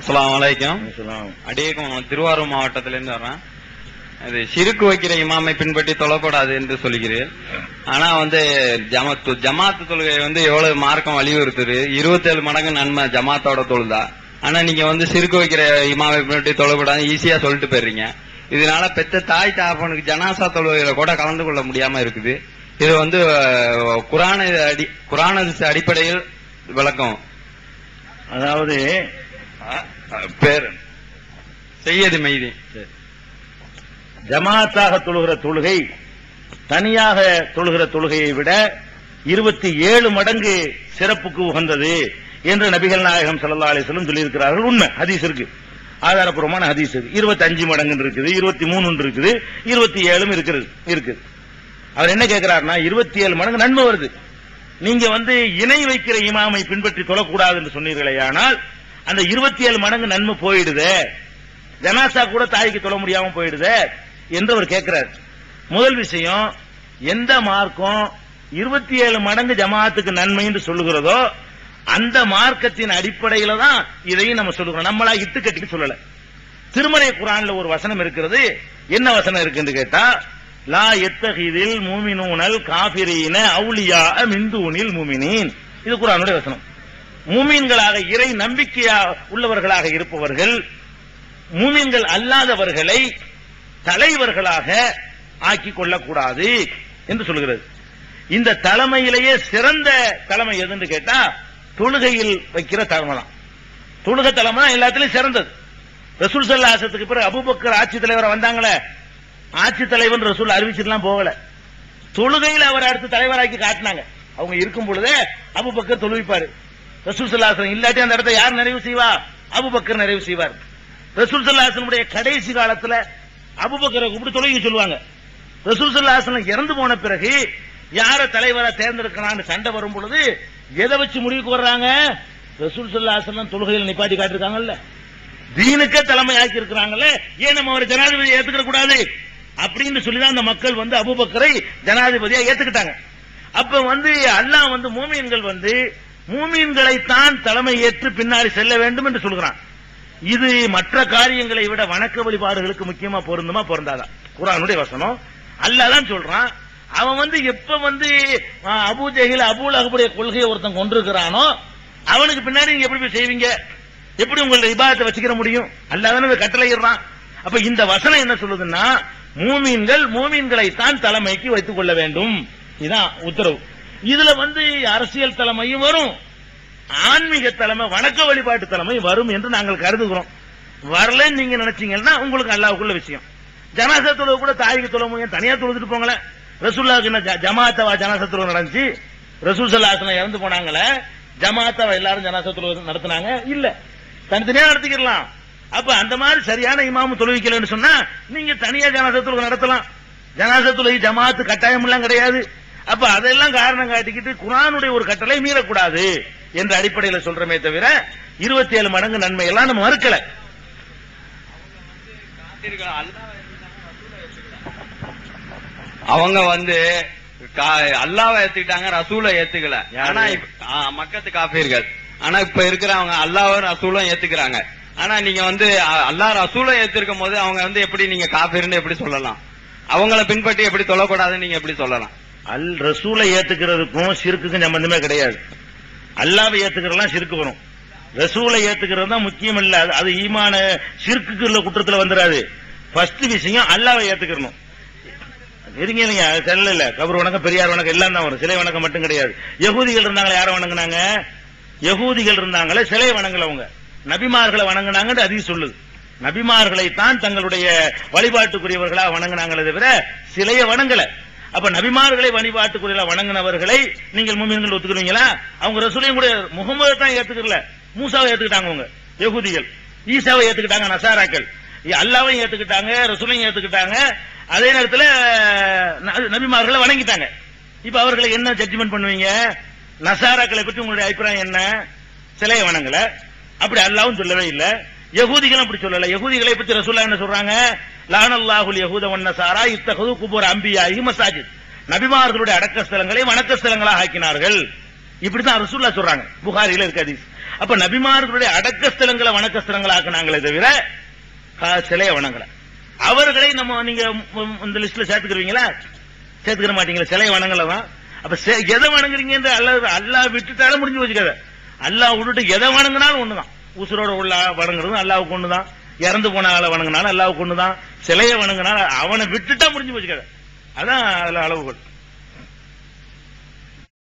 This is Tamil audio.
அஸ்ஸலாமு அலைக்கும். சொல்லலாம். அடியேக்கும் திருவாரூர் மாவட்டத்திலிருந்து வர்றேன். அது சிறுக்கு வைக்கிற இமாமை பின்பற்றி தொழக்கூடாது என்று சொல்கிறேன். ஆனா வந்து ஜமாத்து ஜமாத்து தொழுகை வந்து எவ்வளவு மார்க்கம் வலியுறுத்துது? இருபத்தேழு மடங்கு நன்மை ஜமாத்தோட தொழுதா? ஆனா நீங்க வந்து சிறுக்கு வைக்கிற இமாமை பின்பற்றி தொழக்கூடாது ஈஸியா சொல்லிட்டு போயிடுறீங்க. இதனால பெத்த தாய் தாப்பனுக்கு ஜனாசா தொழுகையில கூட கலந்து கொள்ள முடியாம இருக்குது. இது வந்து குரான அடி குரான அடிப்படையில் விளக்கம். அதாவது பேர். செய்யது மெய்தி. ஜமாத்தாக தொழுகிற தொழுகை தனியாக தொழுகிற தொழுகையை விட இருபத்தி ஏழு மடங்கு சிறப்புக்கு உகந்தது என்று நபிகள் நாயகம் ஸல்லல்லாஹு அலைஹி வஸல்லம் சொல்லியிருக்கிறார்கள். உண்மை ஹதீஸ் இருக்கு. ஆதாரப்பூர்வமான ஹதீஸ் இருக்கு இருபத்தி அஞ்சு மடங்கு இருக்குது இருபத்தி மூணு இருக்குது இருபத்தி ஏழும் இருக்கிறது இருக்குது அவர் என்ன கேட்கிறாருன்னா இருபத்தி ஏழு மடங்கு நன்மை வருது. நீங்க வந்து இணை வைக்கிற இமாமை பின்பற்றி தொழக்கூடாது என்று சொன்னீர்களே ஆனால் அந்த இருபத்தி ஏழு மடங்கு நன்மை போயிடுதே. ஜனாசா கூட தாய்க்கு தொழ முடியாம போயிடுதே என்று அவர் கேட்கிறார். முதல் விஷயம் எந்த மார்க்கம் இருபத்தி ஏழு மடங்கு ஜமாத்துக்கு நன்மை என்று சொல்லுகிறதோ அந்த மார்க்கத்தின் அடிப்படையில தான் இதையும் நம்ம சொல்லுகிறோம். நம்மளா இட்டு கட்டிட்டு சொல்லல. திருமலை குரான்ல ஒரு வசனம் இருக்கிறது. என்ன வசனம் இருக்குன்னு கேட்டா லா எத்தகிதில் மூமினூனல் காபிரீன அவுலியா மிந்தூனில் மூமினின். இது குரானுடைய வசனம். மூமீன்களாக இறை நம்பிக்கையா உள்ளவர்களாக இருப்பவர்கள் மூமீன்கள் அல்லாதவர்களை தலைவர்களாக ஆக்கிக் கொள்ளக்கூடாது என்று சொல்கிறது. இந்த தலைமையிலேயே சிறந்த தலைமை எதுன்னு கேட்டா தொழுகையில் வைக்கிற தலைமை தான் தொழுகை தலைமை தான் எல்லாத்திலும் சிறந்தது. ரசூல் சல்லாசத்துக்கு பிறகு அபுபக்கர் ஆட்சி தலைவரை வந்தாங்களே ஆட்சி தலைவன் ரசூல் அறிவிச்சுலாம் போகல. தொழுகையில் அவர் அடுத்து தலைவராக்கி காட்டினாங்க. அவங்க இருக்கும் பொழுதே அபுபக்கர் தொழுவிப்பாரு. ரசூல் சல்லாசன் இல்லாட்டி அந்த இடத்த யார் நிறைவு செய்வா? அபுபக்கர் நிறைவு செய்வார். ரசூல் சல்லாசனுடைய கடைசி காலத்துல அபுபக்கரை கூப்பிட்டு தொழுகி சொல்லுவாங்க. ரசூல் சல்லாசனம் இறந்து போன பிறகு யார தலைவரா தேர்ந்தெடுக்கலாம்னு சண்டை வரும் பொழுது எதை வச்சு முடிவுக்கு வர்றாங்க? ரசூல் சல்லாசனம் தொழுகையில் நிப்பாட்டி காட்டிருக்காங்கல்ல. தீனுக்கே தலைமை ஆக்கி இருக்கிறாங்கல்ல. ஏன் நம்ம அவரை ஜனாதிபதி ஏத்துக்கிற கூடாது அப்படின்னு சொல்லிதான் அந்த மக்கள் வந்து அபுபக்கரை ஜனாதிபதியா ஏத்துக்கிட்டாங்க. அப்ப வந்து அல்லாஹ் வந்து மூமியன்கள் வந்து மூமியன்களைத்தான் தலைமை ஏற்று பின்னாடி செல்ல வேண்டும் என்று சொல்கிறான். இது மற்ற காரியங்களை விட வணக்க வழிபாடுகளுக்கு முக்கியமா பொருந்துமா? பொருந்தாதான் குரானுடைய வசனம். அல்லாதான் சொல்றான். அவன் வந்து எப்ப வந்து அஹ், அபூ ஜஹில் அகபுடைய கொள்கையை ஒருத்தன் கொண்டிருக்கிறானோ அவனுக்கு பின்னாடி நீங்க எப்படி போய் செய்வீங்க? எப்படி உங்களுடைய இபாதத்தை வச்சுக்கிற முடியும்? அல்லாதான கட்டளையிடுறான். அப்ப இந்த வசனம் என்ன சொல்லுதுன்னா மூமீன்கள் மூமீன்களைத்தான் தலைமைக்கு வைத்துக் கொள்ள வேண்டும். இதுதான் உத்தரவு. இதுல வந்து அரசியல் தலைமையும் வரும். ஆன்மீக தலைமை வணக்க வழிபாட்டு தலைமை வரும் என்று நாங்கள் கருதுகிறோம். வரலன்னு நீங்க நினைச்சீங்கன்னா உங்களுக்கு அல்லாவுக்குள்ள விஷயம். ஜனாசா தொழுவு கூட தாய்க்கு தொழ தனியா தொழுதுட்டு போங்களேன். ரசூல்லாவுக்கு என்ன ஜ- ஜமாத்தவா ஜனாசா தொழுவு நடந்துச்சு? ரசூல் சல்லாசனம் இறந்து போனாங்களே? ஜமாத்தவா எல்லாரும் ஜனாசா தொழுவு நடத்தினாங்க? இல்ல. தனித்தனியா நடத்திக்கலாம் அப்ப அந்த மாதிரி சரியான இமாமு தொழுவிக்கலன்னு சொன்னா நீங்க தனியா ஜனாசா தொழுவு நடத்தலாம். ஜனாசா தொழுகை ஜமாத்து கட்டாயம் எல்லாம் கிடையாது. அப்ப அதெல்லாம் காரணம் காட்டிக்கிட்டு குரானுடைய ஒரு கட்டளை மீறக்கூடாது என்ற அடிப்படையில் சொல்றமே தவிர இருபத்தி ஏழு மடங்கு நன்மை எல்லாம் நம்ம மறுக்கல. அவங்க வந்து அல்லாவை ஏத்துக்கிட்டாங்க ரசூலை ஏத்துக்கல? ஆனா மக்கத்து காப்பீர்கள் ஆனா இப்ப இருக்கிறவங்க அல்லாவும் ரசூலும் ஏத்துக்கிறாங்க. ஆனா நீங்க வந்து அல்லா அல்லாஹ் ரசூலை ஏத்திருக்கும் போது அவங்க வந்து எப்படி நீங்க காப்பீர்னு எப்படி சொல்லலாம்? அவங்கள பின்பற்றி எப்படி சொல்லக்கூடாதுன்னு நீங்க எப்படி சொல்லலாம்? அல் ரசூலை ஏத்துக்கிறதுக்கும் சிறுக்குக்கும் சம்பந்தமே கிடையாது. அல்லாவை ஏத்துக்கிறதெல்லாம் சிறுக்கு வரும். ரசூலை ஏத்துக்கிறது தான் முக்கியம் இல்ல. அது- அது ஈமான சிறுக்குக்கு உள்ள குற்றத்துல வந்துடாது ஃபர்ஸ்ட் விஷயம் அல்லாவை ஏத்துக்கிறணும் இருங்க இல்லைங்க செல்ல இல்ல. கபர் வணக்கம் பெரியார் வணக்கம் எல்லாம் தான் வரும். சிலை வணக்கம் மட்டும் கிடையாது. யகூதிகள் இருந்தாங்களே யாரை வணங்குனாங்க? யகூதிகள் இருந்தாங்களே சிலை வணங்கல அவங்க. நபிமார்களை வணங்கினாங்கன்னு அதிகம் சொல்லுது. நபிமார்களை தான் தங்களுடைய வழிபாட்டுக்குரியவர்களா வணங்கினாங்களே தவிர சிலையை வணங்கல. அப்ப நபிமார்களை வழிபாட்டுக்குரிய வணங்கினவர்களை நீங்கள் மூமின்கள் ஒத்துக்கிறீங்களா? அவங்க ரசூலையும் கூட முகமது தான் ஏத்துக்கல மூசாவை ஏத்துக்கிட்டாங்க அவங்க. யகுதிகள். ஈசாவை ஏத்துக்கிட்டாங்க நசாராக்கள். அல்லாவையும் ஏத்துக்கிட்டாங்க ரசூலையும் ஏத்துக்கிட்டாங்க. அதே நேரத்தில் நபிமார்களை வணங்கிட்டாங்க. இப்ப அவர்களை என்ன ஜட்ஜ்மெண்ட் பண்ணுவீங்க? நசாராக்களை பற்றி உங்களுடைய அபிப்பிராயம் என்ன? சிலையை வணங்கல. அப்படி அல்லாவும் சொல்லவே இல்ல. யகூதிகளும் அப்படி சொல்லல. யகூதிகளை பத்தி ரசூல்லா என்ன சொல்றாங்க? லானல்லாஹுல் யகூத வன் நசாரா இத்தகது குபூர் அம்பியாயி மசாஜித். நபிமார்களுடைய அடக்க ஸ்தலங்களை வணக்க ஸ்தலங்களாக ஆக்கினார்கள். இப்படிதான் ரசூல்லா சொல்றாங்க. புகாரில இருக்க ஹதீஸ். அப்ப நபிமார்களுடைய அடக்க ஸ்தலங்களை வணக்க ஸ்தலங்களா ஆக்கினாங்களே தவிர சிலைய சிலையை வணங்கல. அவர்களை நம்ம நீங்க இந்த லிஸ்ட்ல சேர்த்துக்கிறீங்களா சேர்த்துக்கிற மாட்டீங்களா. சிலையை வணங்கலதான் அப்ப சே- எதை வணங்குறீங்க அல்லாஹ் அல்லாஹ் விட்டுட்டாலும் முடிஞ்சு வச்சுக்காத அல்லாஹ் விட்டுட்டு எதை வணங்கினாலும் ஒண்ணுதான். உசுரோட உள்ள வணங்குறதும் அல்லாவுக்கு ஒண்ணுதான். இறந்து போன ஆளை வணங்கினாலும் அல்லாவுக்கு ஒண்ணுதான். சிலையை வணங்கினாலும் அவனை விட்டுட்டா முடிஞ்சு வச்சுக்காத அதான் அதுல அளவுகள்